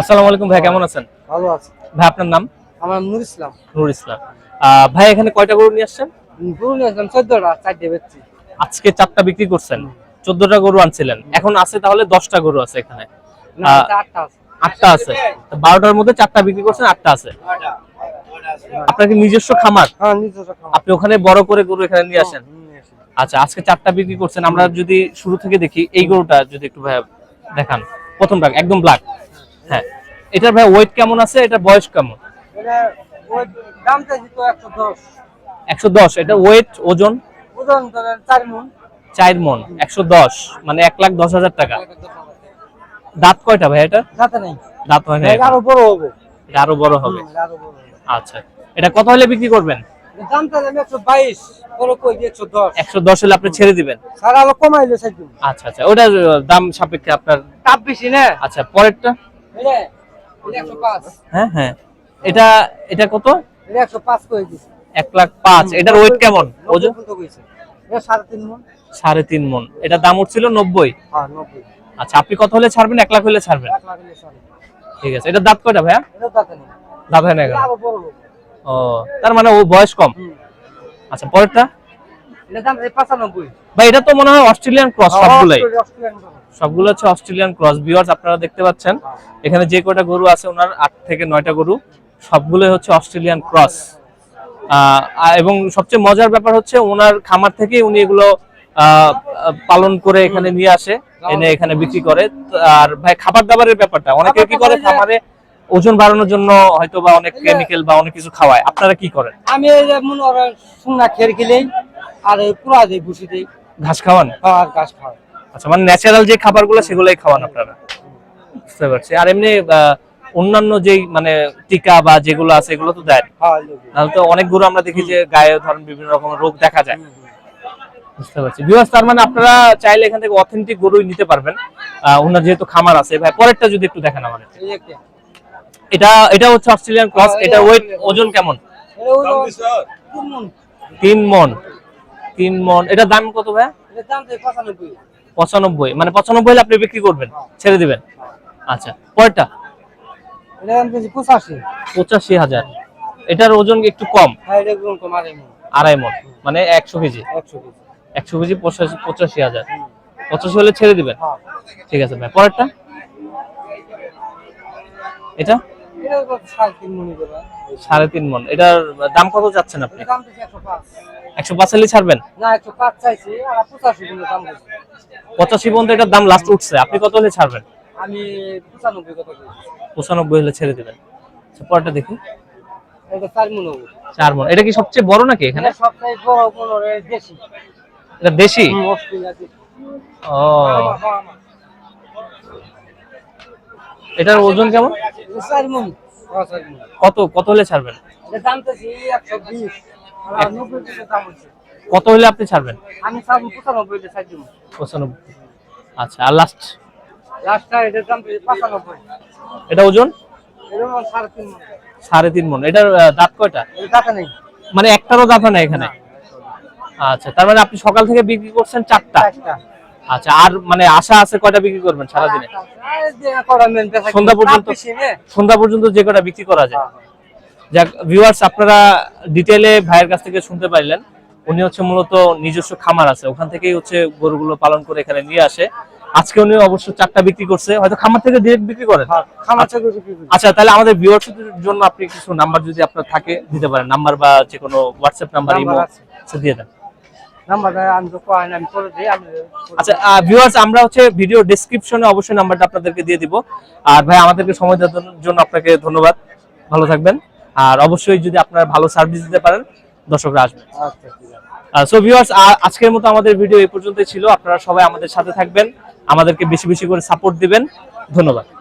আসসালামু আলাইকুম ভাই কেমন আছেন? ভালো আছে। ভাই আপনার নাম? আমার নুর ইসলাম। নুর ইসলাম। ভাই এখানে কয়টা গরু নিয়ে আসছেন? গরু নিয়ে আসলাম চোদ্দটা চারটে বেচছি। আজকে চারটা বিক্রি করছেন। চোদ্দটা গরু আনছিলেন। এখন আছে তাহলে দশটা গরু আছে এখানে। আটটা আছে। বারোটার মধ্যে চারটা বিক্রি করছেন আটটা আছে। আপনার কি নিজস্ব খামার? হ্যাঁ আপনি ওখানে বড় করে গরু এখানে নিয়ে আসেন। হুম, নিয়ে আসি। আচ্ছা আজকে চারটা বিক্রি করছেন। আমরা যদি শুরু থেকে দেখি এই গরুটা যদি একটু ভাই দেখান। প্রথমটা একদম ব্ল্যাক হ্যাঁ। এটার ভাই ওয়েট কেমন আছে? এটা বয়স কেমন? একশো দশ। এটা ওয়েট ওজন? ওজন চার মন। একশো দশ মানে এক লাখ দশ হাজার টাকা। দাঁত কয়টা ভাই এটা? যাতে নেই। দাঁত হয় না আরও বড় হবে। আরও বড় হবে? আরও বড় আচ্ছা। এটা কত হলে বিক্রি করবেন? দাম বড় কই হলে আপনি ছেড়ে দিবেন? আলো কমাইলে আচ্ছা আচ্ছা। ওটা দাম সাপেক্ষে আপনার না। আচ্ছা পরেরটা? হ্যাঁ হ্যাঁ। এটা এটা কত? এটা একশো পাঁচ করে দিছি এক লাখ পাঁচ। এটার ওয়েট কেমন? ওজন? ওজন কইছে। এটা সাড়ে তিন মন। এটা দাম উঠছিল নব্বই? হ্যাঁ আচ্ছা আপনি কত হলে ছাড়বেন? এক লাখ হলে ছাড়বেন। ঠিক আছে। এটা দাঁত কয়টা ভাইয়া? দাঁত হয় না ও তার মানে ও বয়স কম? আচ্ছা পরেরটা এটা দাম চাইছি পাঁচানব্বই ভাই এটা তো মনে হয় অস্ট্রেলিয়ান ক্রস সবগুলাই। গরু। সবগুলো হচ্ছে অস্ট্রেলিয়ান ক্রস ভিউয়ার্স আপনারা দেখতে পাচ্ছেন এখানে যে কয়টা গরু আছে ওনার আট থেকে নয়টা গরু সবগুলোই হচ্ছে অস্ট্রেলিয়ান ক্রস এবং সবচেয়ে মজার ব্যাপার হচ্ছে ওনার খামার থেকে উনি এগুলো পালন করে এখানে নিয়ে আসে এনে এখানে বিক্রি করে। আর ভাই খাবার দাবারের ব্যাপারটা অনেকে কি করে খামারে ওজন বাড়ানোর জন্য হয়তো বা অনেক কেমিক্যাল বা অনেক কিছু খাওয়ায়। আপনারা কি করেন? আমি মনে গেলেই আর পুরা দিই ভুসি দিই ঘাস খাওয়ান? আর গাছ খাওয়াই আচ্ছা মানে ন্যাচারাল যে খাবারগুলো সেগুলোই খাওয়ান আপনারা? বুঝতে পারছি। আর এমনি অন্যান্য যেই মানে টিকা বা যেগুলো আছে এগুলো তো দেয় হ্যাঁ তাহলে তো অনেক গরু আমরা দেখি যে গায়ে ধরেন বিভিন্ন রকমের রোগ দেখা যায়। বুঝতে পারছি। ভিউয়ার্স তার মানে আপনারা চাইলে এখান থেকে অথেন্টিক গরুই নিতে পারবেন। আহ, ওনার যেহেতু খামার আছে ভাই পরেরটা যদি একটু দেখেন আমাদের। এই এটা এটা হচ্ছে অস্ট্রেলিয়ান ক্রস হ্যাঁ, এটা এটা ওয়েট ওজন কেমন। তিন মন। তিন মন। এটা দাম কত ভাই পঁচানব্বই। মানে পঁচানব্বই হলে আপনি বিক্রি করবেন ছেড়ে দিবেন। আচ্ছা পরেরটা? পঁচাশি। হাজার। এটার ওজন একটু কম? হ্যাঁ আড়াই মন। মানে একশো কেজি। একশো কেজি। পঁচাশি হাজার। পঁচাশি হলে ছেড়ে দিবেন? হ্যাঁ। ঠিক আছে ভাই পরেরটা? এটা? সাড়ে তিন মন এটার দাম কত যাচ্ছেন আপনি? একশো পাঁচ। হলে ছাড়বেন? পঁচাশি পর্যন্ত এটার দাম লাস্ট উঠছে। আপনি কত হলে ছাড়বেন? আমি পঁচানব্বই হলে ছেড়ে দিবেন। আচ্ছা, পরেরটা দেখি। এটা চার মন এটা কি সবচেয়ে বড় নাকি এখানে? দেশি। এটা ও। এটার ওজন কেমন? চার মন। কত কত হলে ছাড়বেন? কত হলে আপনি ছাড়বেন? আমি পঁচানব্বই পঁচানব্বই। আচ্ছা আর লাস্ট লাস্টটা এটার দাম পঁচানব্বই। এটা ওজন? সাড়ে তিন মন। এটার দাঁত কয়টা? নেই। মানে একটারও দাঁত হয় না এখানে? আচ্ছা তার মানে আপনি সকাল থেকে বিক্রি করছেন চারটা। আচ্ছা আর মানে আশা আছে কয়টা বিক্রি করবেন সারাদিনে। সন্ধ্যা পর্যন্ত? সন্ধ্যা পর্যন্ত যে কটা বিক্রি করা যায় যাক ভিউয়ার্স আপনারা ডিটেলে ভাইয়ের কাছ থেকে শুনতে পারলেন উনি হচ্ছে মূলত নিজস্ব খামার আছে ওখান থেকেই হচ্ছে গরুগুলো পালন করে এখানে নিয়ে আসে আজকে উনি অবশ্য চারটা বিক্রি করছে হয়তো খামার থেকে ডিরেক্ট বিক্রি করেন হ্যাঁ, খামার থেকে বিক্রি করি। আচ্ছা তাহলে আমাদের ভিউয়ার্সদের জন্য আপনি কিছু নাম্বার যদি আপনার থাকে দিতে পারেন নাম্বার বা যে কোনো হোয়াটসঅ্যাপ নাম্বার ইমো। দিয়ে দেন আচ্ছা ভিউয়ার্স আমরা হচ্ছে ভিডিও ডেসক্রিপশনে অবশ্যই নাম্বারটা আপনাদেরকে দিয়ে দিব। আর ভাই আমাদেরকে সময় দেওয়ার জন্য- আপনাকে ধন্যবাদ। ভালো থাকবেন। আর অবশ্যই যদি আপনারা ভালো সার্ভিস দিতে পারেন দর্শকরা আসবেন। আচ্ছা সো ভিউয়ার্স আজকের মতো আমাদের ভিডিও এই পর্যন্তই ছিল। আপনারা সবাই আমাদের সাথে থাকবেন। আমাদেরকে বেশি বেশি করে সাপোর্ট দিবেন। ধন্যবাদ।